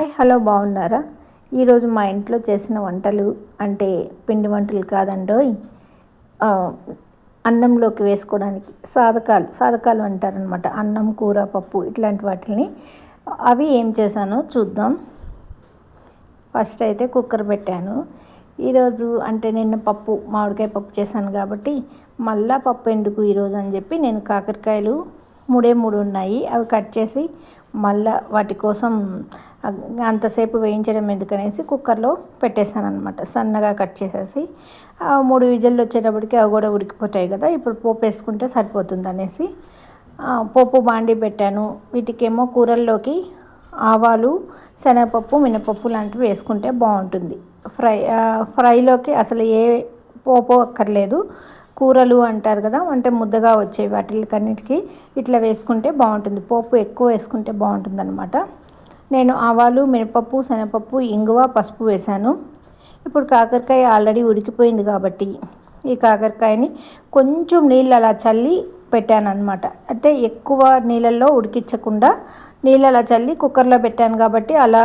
Hi hello బాగున్నారా? ఈరోజు మా ఇంట్లో చేసిన వంటలు అంటే పిండి వంటలు కాదండోయ్ అన్నంలోకి వేసుకోవడానికి సాధకాలు సాధకాలు అంటారనమాట అన్నం కూర పప్పు ఇట్లాంటి వాటిని అవి ఏం చేశానో చూద్దాం. ఫస్ట్ అయితే కుక్కర్ పెట్టాను. ఈరోజు అంటే నిన్న పప్పు మామిడికాయ పప్పు చేశాను కాబట్టి మళ్ళా పప్పు ఎందుకు ఈరోజు అని చెప్పి నేను కాకరకాయలు మూడే మూడు ఉన్నాయి. అవి కట్ చేసి మళ్ళా వాటి కోసం అంతసేపు వేయించడం ఎందుకనేసి కుక్కర్లో పెట్టేశాను అనమాట సన్నగా కట్ చేసేసి మూడు విజిల్లు వచ్చేటప్పటికి అవి కూడా ఉడికిపోతాయి కదా ఇప్పుడు పోపు వేసుకుంటే సరిపోతుంది అనేసి పోపు బాండి పెట్టాను. వీటికేమో కూరల్లోకి ఆవాలు శనగపప్పు మినపప్పు లాంటివి వేసుకుంటే బాగుంటుంది. ఫ్రై ఫ్రైలోకి అసలు ఏ పోపు అక్కర్లేదు. కూరలు అంటారు కదా అంటే ముద్దగా వచ్చే వాటికన్నిటికీ ఇట్లా వేసుకుంటే బాగుంటుంది. పోపు ఎక్కువ వేసుకుంటే బాగుంటుంది అనమాట నేను ఆవాలు మినపప్పు శనగపప్పు ఇంగువ పసుపు వేశాను. ఇప్పుడు కాకరకాయ ఆల్రెడీ ఉడికిపోయింది కాబట్టి ఈ కాకరకాయని కొంచెం నీళ్ళు అలా చల్లి పెట్టాను అనమాట అంటే ఎక్కువ నీళ్ళల్లో ఉడికించకుండా నీళ్ళు అలా చల్లి కుక్కర్లో పెట్టాను కాబట్టి అలా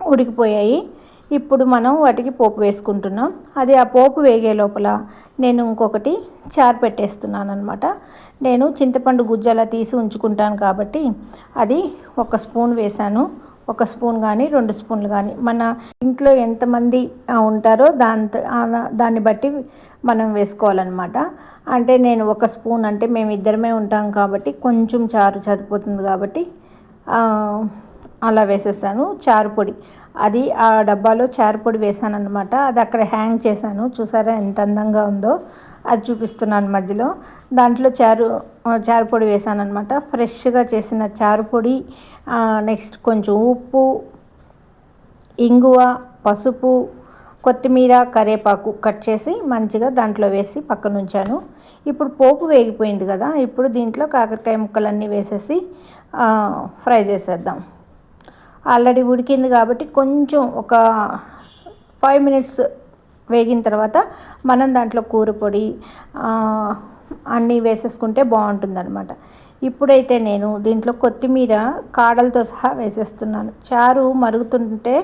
ఉడికిపోయాయి. ఇప్పుడు మనం వాటికి పోపు వేసుకుంటున్నాం. అది ఆ పోపు వేగే లోపల నేను ఇంకొకటి చారు పెట్టేస్తున్నాను అనమాట నేను చింతపండు గుజ్జలా తీసి ఉంచుకుంటాను కాబట్టి అది ఒక స్పూన్ వేశాను. ఒక స్పూన్ కానీ రెండు స్పూన్లు కానీ మన ఇంట్లో ఎంతమంది ఉంటారో దాంతో దాన్ని బట్టి మనం వేసుకోవాలన్నమాట. అంటే నేను ఒక స్పూన్ అంటే మేము ఇద్దరమే ఉంటాం కాబట్టి కొంచెం చారు చదిపోతుంది కాబట్టి అలా వేసేసాను చారు పొడి. అది ఆ డబ్బాలో చారు పొడి వేసాను అనమాట అది అక్కడ హ్యాంగ్ చేశాను. చూసారా ఎంత అందంగా ఉందో? అది చూపిస్తున్నాను మధ్యలో. దాంట్లో చారు చారుపొడి చారు పొడి వేసాను అనమాట ఫ్రెష్గా చేసిన చారు పొడి నెక్స్ట్ కొంచెం ఉప్పు ఇంగువ పసుపు కొత్తిమీర కరేపాకు కట్ చేసి మంచిగా దాంట్లో వేసి పక్కన ఉంచాను ఇప్పుడు పోపు వేగిపోయింది కదా ఇప్పుడు దీంట్లో కాకరకాయ ముక్కలన్నీ వేసేసి ఫ్రై చేసేద్దాం. ఆల్రెడీ ఉడికింది కాబట్టి కొంచెం ఒక ఫైవ్ మినిట్స్ వేగిన తర్వాత మనం దాంట్లో కూర పొడి అన్నీ వేసేసుకుంటే బాగుంటుందన్నమాట. ఇప్పుడైతే నేను దీంట్లో కొత్తిమీర కాడలతో సహా వేసేస్తున్నాను. చారు మరుగుతుంటే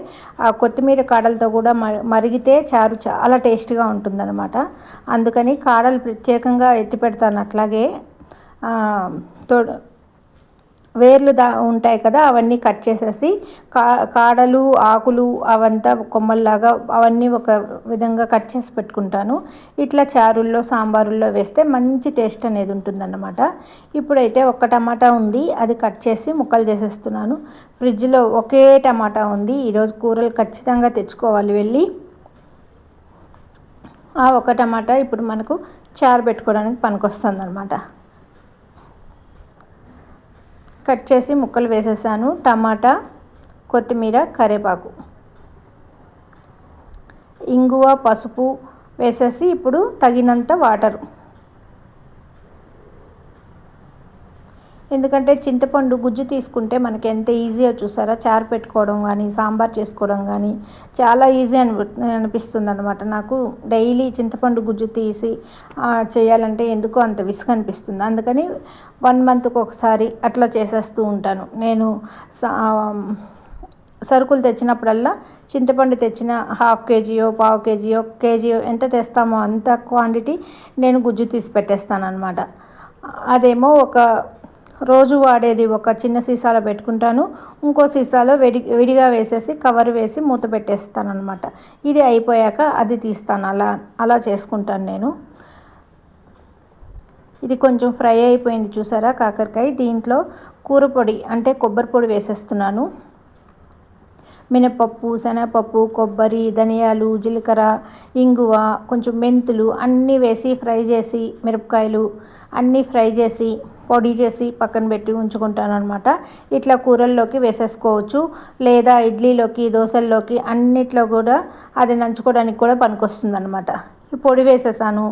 ఆ కొత్తిమీర కాడలతో కూడా మరిగితే చారు చాలా టేస్ట్గా ఉంటుందన్నమాట. అందుకని కాడలు ప్రత్యేకంగా ఎత్తి పెడతాను అట్లాగే ఆ, తోడు వేర్లు దా ఉంటాయి కదా అవన్నీ కట్ చేసేసి కా కాడలు ఆకులు అవంతా కొమ్మల్లాగా అవన్నీ ఒక విధంగా కట్ చేసి పెట్టుకుంటాను. ఇట్లా చారుల్లో సాంబారుల్లో వేస్తే మంచి టేస్ట్ అనేది ఉంటుందన్నమాట. ఇప్పుడైతే ఒక టమాటా ఉంది అది కట్ చేసి ముక్కలు చేసేస్తున్నాను. ఫ్రిడ్జ్లో ఒకే టమాటా ఉంది ఈరోజు కూరలు ఖచ్చితంగా తెచ్చుకోవాలి వెళ్ళి. ఆ ఒక టమాటా ఇప్పుడు మనకు చారు పెట్టుకోవడానికి పనికొస్తుంది అనమాట కట్ చేసి ముక్కలు వేసేసాను. టమాటా కొత్తిమీర కరివేపాకు ఇంగువ పసుపు వేసేసి ఇప్పుడు తగినంత వాటరు. ఎందుకంటే చింతపండు గుజ్జు తీసుకుంటే మనకి ఎంత ఈజీగా చూసారా? చారు పెట్టుకోవడం కానీ సాంబార్ చేసుకోవడం కానీ చాలా ఈజీ అని అనిపిస్తుంది అనమాట నాకు డైలీ చింతపండు గుజ్జు తీసి చేయాలంటే ఎందుకో అంత విసుగు అనిపిస్తుంది. అందుకని వన్ మంత్కి ఒకసారి అట్లా చేసేస్తూ ఉంటాను. నేను సా- సరుకులు తెచ్చినప్పుడల్లా చింతపండు తెచ్చిన హాఫ్ కేజీయో పావు కేజీయో కేజీయో ఎంత తెస్తామో అంత క్వాంటిటీ నేను గుజ్జు తీసి పెట్టేస్తాను అనమాట అదేమో ఒక రోజు వాడేది ఒక చిన్న సీసాలో పెట్టుకుంటాను. ఇంకో సీసాలో విడి విడిగా వేసేసి కవర్ వేసి మూత పెట్టేస్తాను అనమాట ఇది అయిపోయాక అది తీస్తాను. అలా అలా చేసుకుంటాను నేను. ఇది కొంచెం ఫ్రై అయిపోయింది చూసారా కాకరకాయ. దీంట్లో కూర పొడి అంటే కొబ్బరి పొడి వేసేస్తున్నాను. మినపప్పు శనగపప్పు కొబ్బరి ధనియాలు జీలకర్ర ఇంగువ కొంచెం మెంతులు అన్నీ వేసి ఫ్రై చేసి మిరపకాయలు అన్నీ ఫ్రై చేసి పొడి చేసి పక్కన పెట్టి ఉంచుకుంటాను అనమాట ఇట్లా కూరల్లోకి వేసేసుకోవచ్చు. లేదా ఇడ్లీలోకి దోశల్లోకి అన్నిట్లో కూడా అది నంచుకోవడానికి కూడా పనికొస్తుంది అనమాట ఈ పొడి వేసేసాను.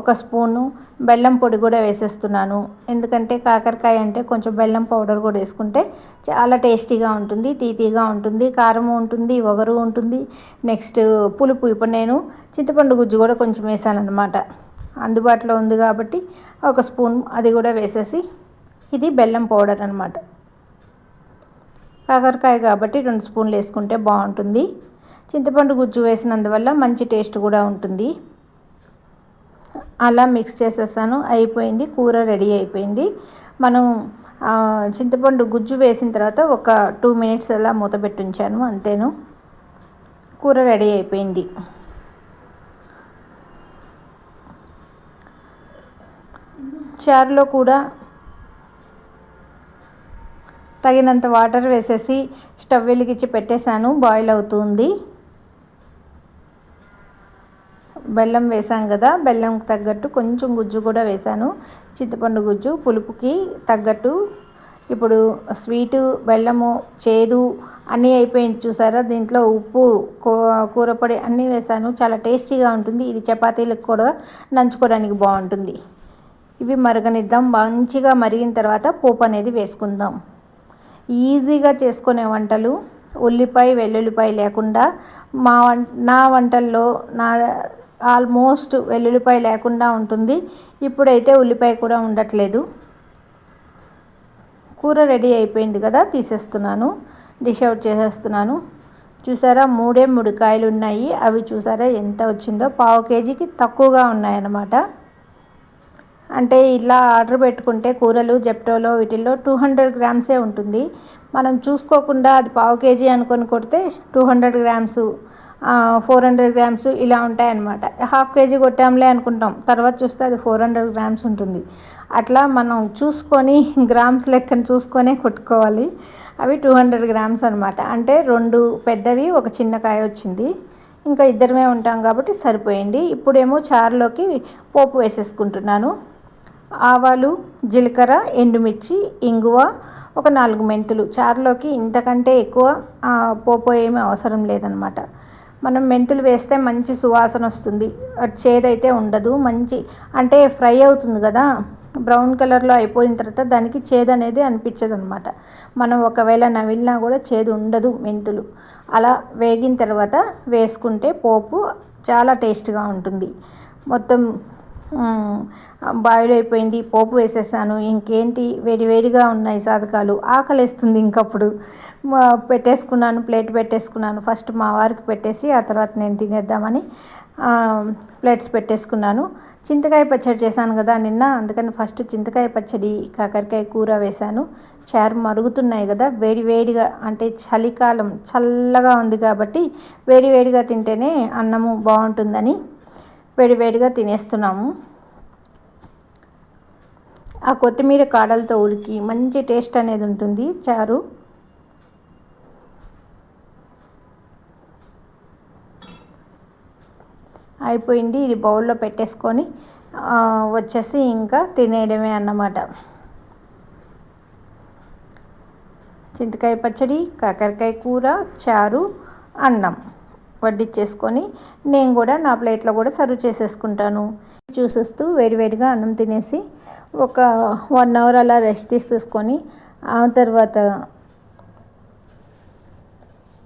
ఒక స్పూను బెల్లం పొడి కూడా వేసేస్తున్నాను. ఎందుకంటే కాకరకాయ అంటే కొంచెం బెల్లం పౌడర్ కూడా వేసుకుంటే చాలా టేస్టీగా ఉంటుంది తీతీగా ఉంటుంది కారం ఉంటుంది ఒగరు ఉంటుంది. నెక్స్ట్ పులుపు. ఇప్పుడు నేను చింతపండు గుజ్జు కూడా కొంచెం వేసాను అనమాట అందుబాటులో ఉంది కాబట్టి ఒక స్పూన్ అది కూడా వేసేసి ఇది బెల్లం పౌడర్ అనమాట కాకరకాయ కాబట్టి రెండు స్పూన్లు వేసుకుంటే బాగుంటుంది. చింతపండు గుజ్జు వేసినందువల్ల మంచి టేస్ట్ కూడా ఉంటుంది. అలా మిక్స్ చేసేసాను అయిపోయింది. కూర రెడీ అయిపోయింది. మనం చింతపండు గుజ్జు వేసిన తర్వాత ఒక టూ మినిట్స్ అలా మూత పెట్టి ఉంచాను అంతేను. కూర రెడీ అయిపోయింది. చారులో కూడా తగినంత వాటర్ వేసేసి స్టవ్ వెలిగించి పెట్టేశాను. బాయిల్ అవుతుంది. బెల్లం వేసాం కదా బెల్లంకి తగ్గట్టు కొంచెం గుజ్జు కూడా వేసాను. చింతపండు గుజ్జు పులుపుకి తగ్గట్టు. ఇప్పుడు స్వీటు బెల్లము చేదు అన్నీ అయిపోయింది చూసారా? దీంట్లో ఉప్పు కూరపొడి అన్నీ వేసాను. చాలా టేస్టీగా ఉంటుంది. ఇది చపాతీలకు కూడా నంచుకోవడానికి బాగుంటుంది. ఇవి మరగనిద్దాం. మంచిగా మరిగిన తర్వాత పోపు అనేది వేసుకుందాం. ఈజీగా చేసుకునే వంటలు ఉల్లిపాయ వెల్లుల్లిపాయ లేకుండా మా నా వంటల్లో నా ఆల్మోస్ట్ వెల్లుల్లిపాయ లేకుండా ఉంటుంది. ఇప్పుడైతే ఉల్లిపాయ కూడా ఉండట్లేదు. కూర రెడీ అయిపోయింది కదా తీసేస్తున్నాను. డిష్ అవుట్ చేసేస్తున్నాను. చూసారా మూడే మూడు కాయలు ఉన్నాయి అవి చూసారా ఎంత వచ్చిందో? పావు కేజీకి తక్కువగా ఉన్నాయన్నమాట. అంటే ఇలా ఆర్డర్ పెట్టుకుంటే కూరలు జెప్టోలో వీటిల్లో టూ హండ్రెడ్ గ్రామ్సే ఉంటుంది. మనం చూసుకోకుండా అది పావు కేజీ అనుకొని కొడితే two hundred grams four hundred grams ఇలా ఉంటాయన్నమాట. హాఫ్ కేజీ కొట్టాంలే అనుకుంటాం. తర్వాత చూస్తే అది ఫోర్ హండ్రెడ్ గ్రామ్స్ ఉంటుంది. అట్లా మనం చూసుకొని గ్రామ్స్ లెక్కన చూసుకొనే కొట్టుకోవాలి. అవి టూ హండ్రెడ్ గ్రామ్స్ అనమాట అంటే రెండు పెద్దవి ఒక చిన్న కాయ వచ్చింది. ఇంకా ఇద్దరమే ఉంటాం కాబట్టి సరిపోయింది. ఇప్పుడేమో చారులోకి పోపు వేసేసుకుంటున్నాను. ఆవాలు జీలకర్ర ఎండుమిర్చి ఇంగువ ఒక నాలుగు మెంతులు. చారులోకి ఇంతకంటే ఎక్కువ పోపు ఏమీ అవసరం లేదనమాట మనం మెంతులు వేస్తే మంచి సువాసన వస్తుంది. చేదైతే ఉండదు. మంచి అంటే ఫ్రై అవుతుంది కదా. బ్రౌన్ కలర్లో అయిపోయిన తర్వాత దానికి చేదు అనేది అనిపించదు అనమాట మనం ఒకవేళ నవిలినా కూడా చేదు ఉండదు మెంతులు. అలా వేగిన తర్వాత వేసుకుంటే పోపు చాలా టేస్ట్గా ఉంటుంది. మొత్తం బాయిల్ అయిపోయింది పోపు వేసేసాను ఇంకేంటి? వేడివేడిగా ఉన్నాయి సాధకాలు. ఆకలేస్తుంది ఇంకప్పుడు. పెట్టేసుకున్నాను ప్లేట్ పెట్టేసుకున్నాను. ఫస్ట్ మా వారికి పెట్టేసి ఆ తర్వాత నేను తినేద్దామని ప్లేట్స్ పెట్టేసుకున్నాను. చింతకాయ పచ్చడి చేశాను కదా నిన్న అందుకని ఫస్ట్ చింతకాయ పచ్చడి కాకరకాయ కూర వేశాను. చారు మరుగుతున్నాయి కదా వేడి వేడిగా అంటే చలికాలం చల్లగా ఉంది కాబట్టి వేడి వేడిగా తింటేనే అన్నము బాగుంటుందని వేడివేడిగా తినేస్తున్నాము. ఆ కొత్తిమీర కాడలతో ఉడికి మంచి టేస్ట్ అనేది ఉంటుంది. చారు. అయిపోయింది. ఇది బౌల్లో పెట్టేసుకొని వచ్చేసి ఇంకా తినేయడమే అన్నమాట. చింతకాయ పచ్చడి కాకరకాయ కూర చారు అన్నం. వడ్డిచ్చేసుకొని నేను కూడా నా ప్లేట్లో కూడా సర్వ్ చేసేసుకుంటాను. చూసేస్తూ వేడివేడిగా అన్నం తినేసి ఒక వన్ అవర్ అలా రెస్ట్ తీసేసుకొని ఆ తర్వాత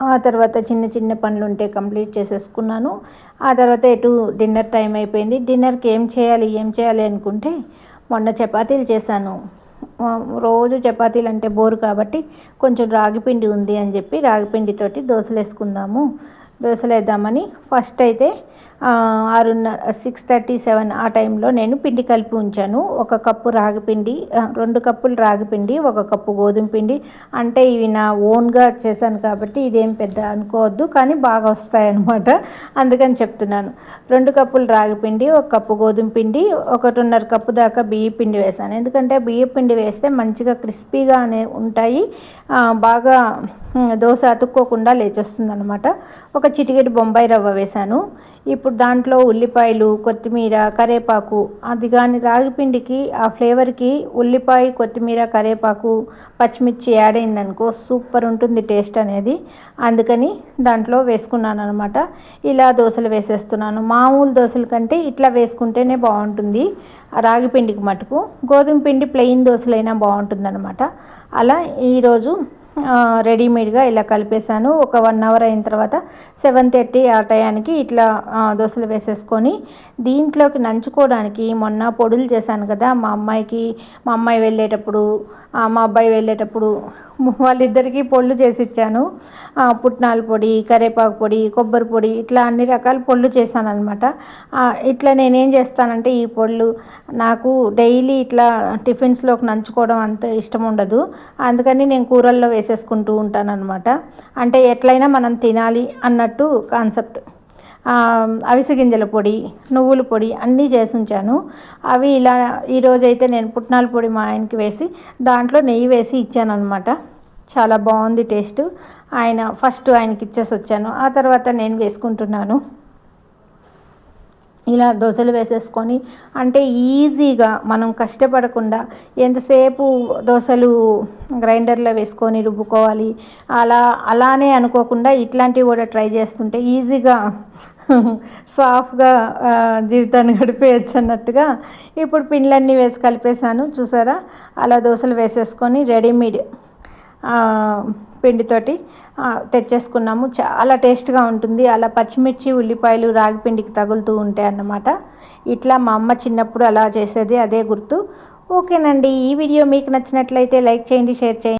ఆ తర్వాత చిన్న చిన్న పనులు ఉంటే కంప్లీట్ చేసేసుకున్నాను. ఆ తర్వాత ఎటు డిన్నర్ టైం అయిపోయింది. డిన్నర్కి ఏం చేయాలి ఏం చేయాలి అనుకుంటే మొన్న చపాతీలు చేశాను. రోజు చపాతీలు అంటే బోరు కాబట్టి కొంచెం రాగిపిండి ఉంది అని చెప్పి రాగిపిండితోటి దోశలు వేసుకుందాము దోశలు వేద్దామని ఫస్ట్ అయితే ఆరున్నర సిక్స్ థర్టీ సెవెన్ ఆ టైంలో నేను పిండి కలిపి ఉంచాను. ఒక కప్పు రాగిపిండి రెండు కప్పులు రాగిపిండి ఒక కప్పు గోధుమ పిండి. అంటే ఇవి నా ఓన్గా చేశాను కాబట్టి ఇదేం పెద్ద అనుకోవద్దు కానీ బాగా వస్తాయన్నమాట. అందుకని చెప్తున్నాను. రెండు కప్పులు రాగిపిండి ఒక కప్పు గోధుమ పిండి ఒకటిన్నర కప్పు దాకా బియ్య పిండి వేసాను ఎందుకంటే బియ్య పిండి వేస్తే మంచిగా క్రిస్పీగా అనే ఉంటాయి. బాగా దోశ అతుక్కోకుండా లేచొస్తుంది అనమాట ఒక చిటికెడు బొంబాయి రవ్వ వేశాను. ఇప్పుడు దాంట్లో ఉల్లిపాయలు కొత్తిమీర కరేపాకు. అది కానీ రాగిపిండికి ఆ ఫ్లేవర్కి ఉల్లిపాయ కొత్తిమీర కరేపాకు పచ్చిమిర్చి యాడ్ అయిందనుకో సూపర్ ఉంటుంది టేస్ట్ అనేది. అందుకని దాంట్లో వేసుకున్నాను అనమాట ఇలా దోశలు వేసేస్తున్నాను. మామూలు దోశల కంటే ఇట్లా వేసుకుంటేనే బాగుంటుంది. రాగిపిండికి మటుకు గోధుమ పిండి ప్లెయిన్ దోశలైనా బాగుంటుంది అలా ఈరోజు రెడీమేడ్గా ఇలా కలిపేశాను. ఒక వన్ అవర్ అయిన తర్వాత సెవెన్ థర్టీ ఆ టయానికి ఇట్లా దోశలు వేసేసుకొని దీంట్లోకి నంచుకోవడానికి మొన్న పొడులు చేశాను కదా మా అమ్మాయికి మా అమ్మాయి వెళ్ళేటప్పుడు మా అబ్బాయి వెళ్ళేటప్పుడు వాళ్ళిద్దరికీ పొళ్ళు చేసి ఇచ్చాను పుట్నాల పొడి కరేపాకు పొడి కొబ్బరి పొడి ఇట్లా అన్ని రకాల పొళ్ళు చేశాను అనమాట ఇట్లా నేనేం చేస్తానంటే ఈ పొళ్ళు నాకు డైలీ ఇట్లా టిఫిన్స్లోకి నంచుకోవడం అంత ఇష్టం ఉండదు. అందుకని నేను కూరల్లో వేసేసుకుంటూ ఉంటాను అనమాట అంటే ఎట్లయినా మనం తినాలి అన్నట్టు కాన్సెప్ట్. అవిసె గింజల పొడి నువ్వుల పొడి అన్నీ చేసి ఉంచాను. అవి ఇలా ఈరోజైతే నేను పుట్నాల పొడి మా ఆయనకి వేసి దాంట్లో నెయ్యి వేసి ఇచ్చాను అనమాట చాలా బాగుంది టేస్ట్. ఆయన ఫస్ట్ ఆయనకి ఇచ్చేసి వచ్చాను. ఆ తర్వాత నేను వేసుకుంటున్నాను. ఇలా దోశలు వేసేసుకొని అంటే ఈజీగా మనం కష్టపడకుండా ఎంతసేపు దోశలు గ్రైండర్లో వేసుకొని రుబ్బుకోవాలి అలా అలానే అనుకోకుండా ఇట్లాంటివి కూడా ట్రై చేస్తుంటే ఈజీగా సాఫ్ట్గా జీవితాన్ని గడిపేయచ్చు అన్నట్టుగా ఇప్పుడు పిండ్లన్నీ వేసి కలిపేశాను. చూసారా? అలా దోశలు వేసేసుకొని రెడీమేడ్ పిండితోటి తెచ్చేసుకున్నాము. చాలా టేస్ట్గా ఉంటుంది. అలా పచ్చిమిర్చి ఉల్లిపాయలు రాగి పిండికి తగులుతూ ఉంటాయి అన్నమాట. ఇట్లా మా అమ్మ చిన్నప్పుడు అలా చేసేది అదే గుర్తు. ఓకేనండి. ఈ వీడియో మీకు నచ్చినట్లయితే లైక్ చేయండి షేర్ చేయండి.